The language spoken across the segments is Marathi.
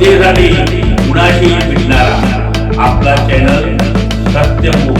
जनतेसाठी कुणाशी भेटणारा आपला चॅनल सत्यमुख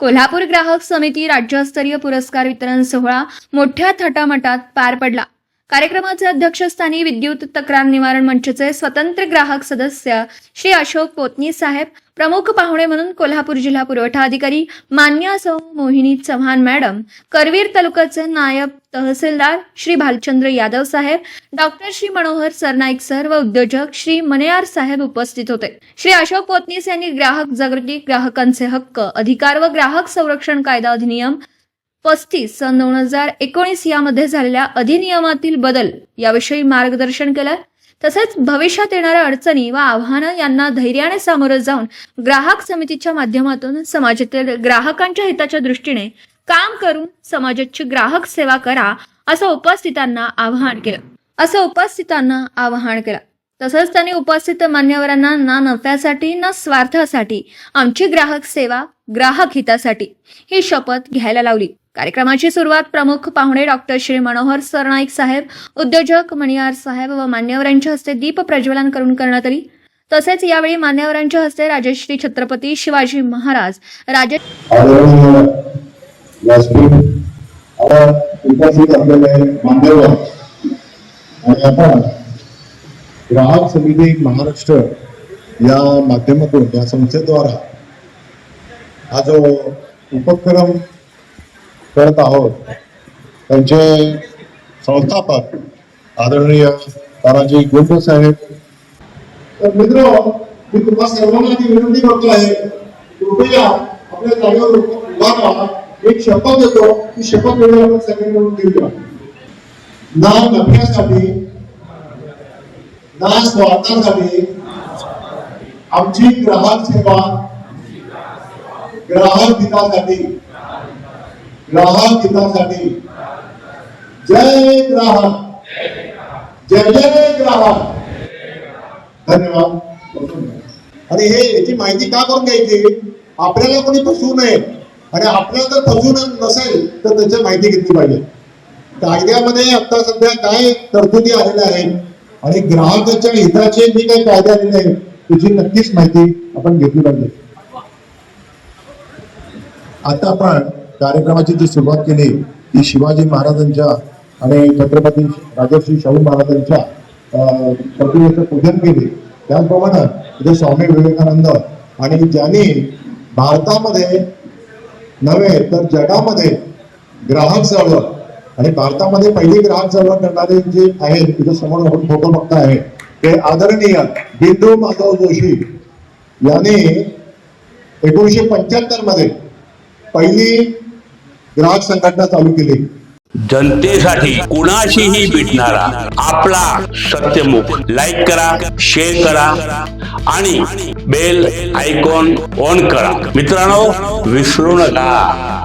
कोल्हापूर ग्राहक समिती राज्यस्तरीय पुरस्कार वितरण सोहळा मोठ्या थटामटात पार पडला. कार्यक्रमाचे अध्यक्षस्थानी विद्युत तक्रार निवारण मंचचे स्वतंत्र ग्राहक सदस्य श्री अशोक पोतनी साहेब प्रमुख पाहुणे म्हणून कोल्हापूर जिल्हा पुरवठा अधिकारी मान्य सौ मोहिनी चव्हाण मॅडम करवीर तालुक्याचे नायब तहसीलदार श्री भालचंद्र यादव साहेब डॉक्टर श्री मनोहर सरनाईक सर व उद्योजक श्री मनेयार साहेब उपस्थित होते. श्री अशोक पोतनीस यांनी ग्राहक जागृती ग्राहकांचे हक्क अधिकार व ग्राहक संरक्षण कायदा अधिनियम पस्तीस सन दोन हजार एकोणीस यामध्ये झालेल्या अधिनियमातील बदल याविषयी मार्गदर्शन केलं. तसेच भविष्यात येणाऱ्या अडचणी व आव्हानं यांना धैर्याने सामोरं जाऊन ग्राहक समितीच्या माध्यमातून समाजातील ग्राहकांच्या हिताच्या दृष्टीने काम करून समाजाची ग्राहक सेवा करा असं उपस्थितांना आवाहन केलं. असं उपस्थितांना आवाहन केलं. तसंच त्यांनी उपस्थित मान्यवरांना ना नफ्यासाठी ना स्वार्थासाठी आमची ग्राहक सेवा ग्राहक हितासाठी ही शपथ घ्यायला लावली. कार्यक्रमाची सुरुवात प्रमुख पाहुणे डॉक्टर श्री मनोहर सरनाईक साहेब उद्योजक मणियार साहेब व मान्यवरांच्या हस्ते दीप प्रज्वलन करून करण्यात आली. तसेच यावेळी मान्यवरांच्या हस्ते राजश्री छत्रपती शिवाजी महाराज राजे उपस्थित असलेले मान्यवर आणि आपण ग्राहक समिती महाराष्ट्र या माध्यमातून या संस्थेद्वारा हा जो उपक्रम करत आहोत त्यांचे संस्थापक आदरणीय ताराजी गुंड साहेब. तर मित्र मी तुम्हाला सर्वांना ती विनंती करतो आहे कृपया आपल्या जागेवर उभा राहा. एक शपथ देतो ती शपथ वेळी आपण सगळे ना नफ्यासाठी ना स्वार्थासाठी आमची ग्राहक सेवा ग्राहक हितासाठी। ग्राहक हितासाठी। जय ग्राहक। जय जय ग्राहक। धन्यवाद। आणि हे याची माहिती का करून घ्यायची? आपल्याला कोणी फसवू नये. आणि आपल्याला जर फसवून नसेल तर त्याची माहिती घेतली पाहिजे. कायद्यामध्ये आता सध्या काय तरतुदी आलेल्या आहेत? आणि ग्राहकाच्या हिताचे जे काही कायदे आलेले आहेत त्याची नक्कीच माहिती आपण घेतली पाहिजे. आता आपण कार्यक्रमाची जी सुरुवात केली ती शिवाजी महाराजांच्या आणि छत्रपती राजर्षी शाहू महाराजांच्या अं, प्रतिमेचं पूजन केले. त्याचप्रमाणे इथे स्वामी विवेकानंद आणि ज्यांनी भारतामध्ये नव्हे तर जगामध्ये ग्राहक चळवळ आणि भारतामध्ये पहिली ग्राहक चळवळ करणारे जे आहेत तिथे समोर फोटो बघता आहे ते आदरणीय बिंदू माधव जोशी यांनी एकोणीशे पंच्याहत्तरमध्ये पहिली ग्राहक संघटना चालू केली. जनतेसाठी कुणाशीही भेटणारा आपला सत्यमुख. लाईक करा शेअर करा आणि बेल आयकॉन ऑन करा. मित्रांनो विसरू नका.